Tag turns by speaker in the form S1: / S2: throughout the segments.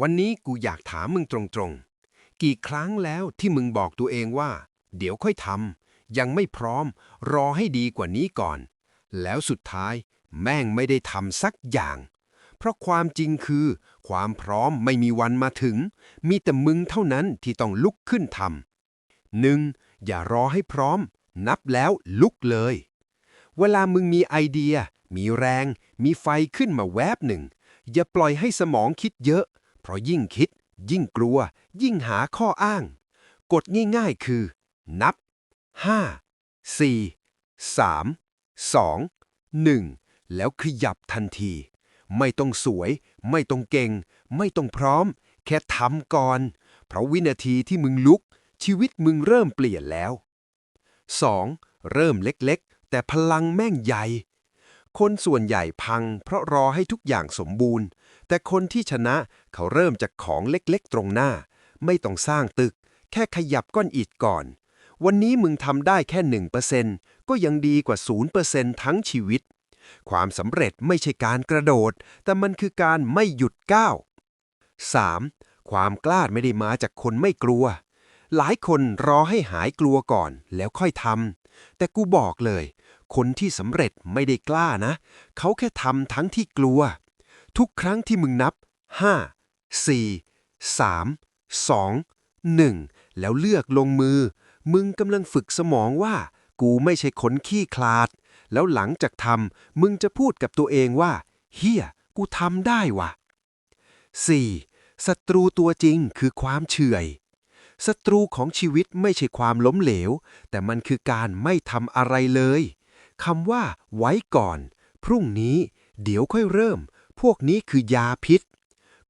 S1: วันนี้กูอยากถามมึงตรงๆ กี่ครั้งแล้วที่มึงบอกตัวเองว่า เดี๋ยวค่อยทำยังไม่พร้อม รอให้ดีกว่านี้ก่อน แล้วสุดท้ายแม่งไม่ได้ทำสักอย่าง เพราะความจริงคือ ความพร้อมไม่มีวันมาถึง มีแต่มึงเท่านั้นที่ต้องลุกขึ้นทำหนึ่งอย่ารอให้พร้อม นับแล้วลุกเลย เวลามึงมีไอเดีย มีแรง มีไฟขึ้นมาแวบหนึ่ง อย่าปล่อยให้สมองคิดเยอะ เพราะยิ่งคิด ยิ่งกลัว ยิ่งหาข้ออ้าง กฎง่ายๆคือ นับ 5 4 3 2 1 แล้วขยับทันที ไม่ต้องสวย ไม่ต้องเก่ง ไม่ต้องพร้อม แค่ทำก่อน เพราะวินาทีที่มึงลุก ชีวิตมึงเริ่มเปลี่ยนแล้ว 2. เริ่มเล็กๆ แต่พลังแม่งใหญ่ คนส่วนใหญ่พัง เพราะรอให้ทุกอย่างสมบูรณ์ แต่คนที่ชนะเขาเริ่มจากของเล็กๆตรงหน้า ไม่ต้องสร้างตึก แค่ขยับก้อนอิฐก่อน วันนี้มึงทำได้แค่ 1%ก็ยังดีกว่า 0%ทั้งชีวิต ความสำเร็จไม่ใช่การกระโดด แต่มันคือการไม่หยุดก้าว 3. ความกล้าไม่ได้มาจากคนไม่กลัว หลายคนรอให้หายกลัวก่อนแล้วค่อยทำแต่กูบอกเลย คนที่สำเร็จไม่ได้กล้านะ เขาแค่ทำทั้งที่กลัว ทุกครั้งที่มึงนับ 5 4 3 2 1 แล้วเลือกลงมือ มึงกำลังฝึกสมองว่า กูไม่ใช่คนขี้คลาด แล้วหลังจากทำมึงจะพูดกับตัวเองว่า เฮียกูทำได้วะ 4. ศัตรูตัวจริงคือความเฉื่อยศัตรูของชีวิตไม่ใช่ความล้มเหลว แต่มันคือการไม่ทำอะไรเลย คำว่า ไว้ก่อน พรุ่งนี้ เดี๋ยวค่อยเริ่ม พวกนี้คือยาพิษ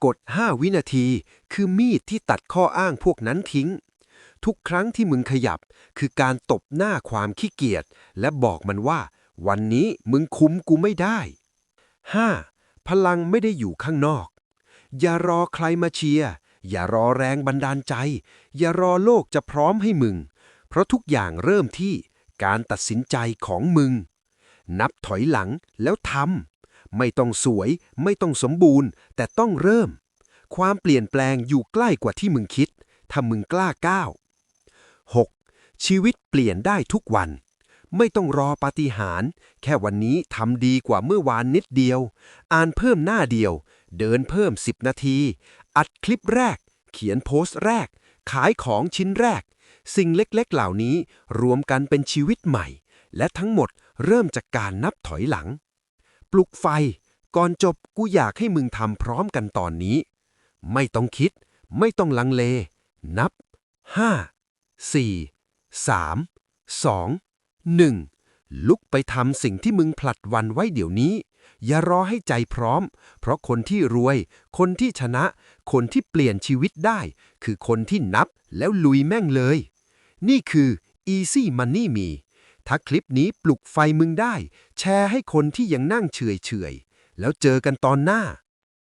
S1: กด 5 วินาทีคือมีดที่ตัดข้ออ้างพวกนั้นทิ้ง ทุกครั้งที่มึงขยับ คือการตบหน้าความขี้เกียจและบอกมันว่า วันนี้มึงคุมกูไม่ได้ 5. พลังไม่ได้อยู่ข้างนอก อย่ารอใครมาเชียร์อย่ารอแรงบันดาลใจ อย่ารอโลกจะพร้อมให้มึง เพราะทุกอย่างเริ่มที่ การตัดสินใจของมึง นับถอยหลังแล้วทำไม่ต้องสวย ไม่ต้องสมบูรณ์ แต่ต้องเริ่ม ความเปลี่ยนแปลงอยู่ใกล้กว่าที่มึงคิด ถ้ามึงกล้าก้าว 6. ชีวิตเปลี่ยนได้ทุกวัน ไม่ต้องรอปาฏิหาริย์แค่วันนี้ทำดีกว่าเมื่อวานนิดเดียว อ่านเพิ่มหน้าเดียว เดินเพิ่ม 10 นาที อัดคลิปแรก เขียนโพสต์แรก ขายของชิ้นแรก สิ่งเล็กๆเหล่านี้รวมกันเป็นชีวิตใหม่ และทั้งหมดเริ่มจากการนับถอยหลัง ปลุกไฟ ก่อนจบกูอยากให้มึงทำพร้อมกันตอนนี้ ไม่ต้องคิด ไม่ต้องลังเล นับ 5 4 3 2 1 ลุกไปทำสิ่งที่มึงผลัดวันไว้เดี๋ยวนี้ อย่ารอให้ใจพร้อม เพราะคนที่รวย คนที่ชนะ คนที่เปลี่ยนชีวิตได้ คือคนที่นับแล้วลุยแม่งเลย นี่คือ Easy Money Me ถ้าคลิปนี้ปลุกไฟมึงได้ แชร์ให้คนที่ยังนั่งเฉยเฉยแล้วเจอกันตอนหน้า